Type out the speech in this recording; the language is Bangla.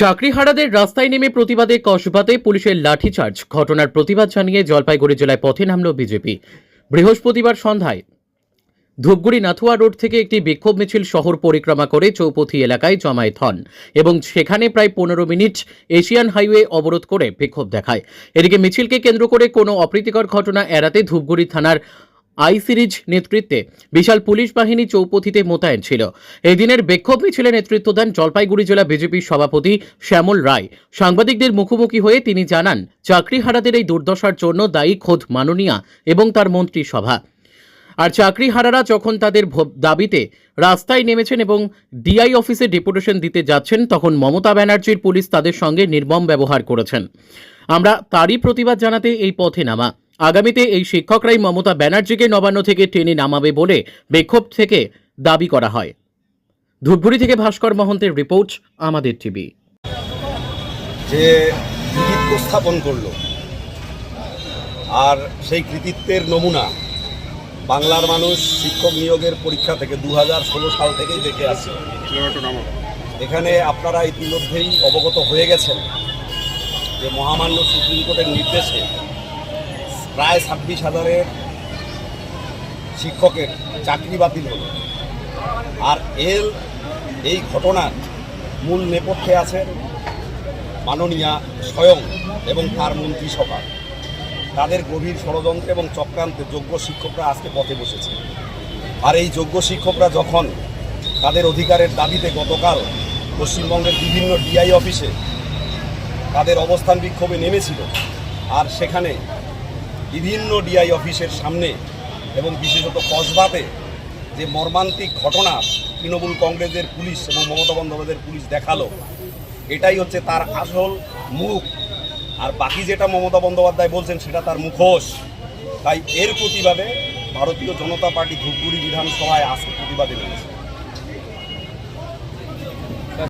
চাকরিহারাদের রাস্তায় নেমে প্রতিবাদে কসবাতে পুলিশের লাঠিচার্জ। ঘটনার প্রতিবাদ জানিয়ে জলপাইগুড়ি জেলায় পথে নামল বিজেপি। বৃহস্পতিবার সন্ধ্যায় ধূপগুড়ি নাথুয়া রোড থেকে একটি বিক্ষোভ মিছিল শহর পরিক্রমা করে চৌপথি এলাকায় জমায়েত হন এবং সেখানে প্রায় পনেরো মিনিট এশিয়ান হাইওয়ে অবরোধ করে বিক্ষোভ দেখায়। এদিকে মিছিলকে কেন্দ্র করে কোনো অপ্রীতিকর ঘটনা এড়াতে ধূপগুড়ি থানার আই সিরিজ নেতৃত্বে বিশাল পুলিশ বাহিনী চৌপথিতে মোতায়েন ছিল। এই দিনের বিক্ষোভ মিছিলে নেতৃত্ব দেন জলপাইগুড়ি জেলা বিজেপির সভাপতি শ্যামল রায়। সাংবাদিকদের মুখোমুখি হয়ে তিনি জানান চাকরিহারাদের এই দুর্দশার জন্য দায়ী খোদ মাননীয়া এবং তার মন্ত্রিসভা। আর চাকরিহারারা যখন তাদের দাবিতে রাস্তায় নেমেছেন এবং ডিআই অফিসে ডেপুটেশন দিতে যাচ্ছেন, তখন মমতা ব্যানার্জির পুলিশ তাদের সঙ্গে নির্মম ব্যবহার করেছেন। আমরা তারই প্রতিবাদ জানাতে এই পথে নামা। আগামীতে এই শিক্ষকরাই মমতা ব্যানার্জিকে নবান্ন থেকে টেনে নামাবে বলে বিক্ষোভ থেকে দাবি করা হয়। ধূপগুড়ি থেকে ভাস্কর মহন্তের রিপোর্ট, আমাদের টিভি। যে কৃতিত্ব স্থাপন করল আর সেই কৃতিত্বের নমুনা বাংলার মানুষ শিক্ষক নিয়োগের পরীক্ষা থেকে দু হাজার ষোলো সাল থেকেই দেখে আসছে। এখানে আপনারা ইতিমধ্যেই অবগত হয়ে গেছেন যে মহামান্য সুপ্রিম কোর্টের নির্দেশে প্রায় ছাব্বিশ হাজারের শিক্ষকের চাকরি বাতিল হলো। আর এর এই ঘটনার মূল নেপথ্যে আছে মাননীয়া স্বয়ং এবং তার মন্ত্রিসভা তাদের গভীর ষড়যন্ত্র এবং চক্রান্তে যোগ্য শিক্ষকরা আজকে পথে বসেছে। আর এই যোগ্য শিক্ষকরা যখন তাদের অধিকারের দাবিতে গতকাল পশ্চিমবঙ্গের বিভিন্ন ডিআই অফিসে তাদের অবস্থান বিক্ষোভে নেমেছিল, আর সেখানে বিভিন্ন ডিআই অফিসের সামনে এবং বিশেষত কসবাতে যে মর্মান্তিক ঘটনা তৃণমূল কংগ্রেসের পুলিশ এবং মমতা বন্দ্যোপাধ্যায়ের পুলিশ দেখাল, এটাই হচ্ছে তার আসল মুখ। আর বাকি যেটা মমতা বন্দ্যোপাধ্যায় বলছেন সেটা তার মুখোশ। তাই এর প্রতিবাদে ভারতীয় জনতা পার্টি ধূপগুড়ি বিধানসভায় আজকে প্রতিবাদে নেমেছে।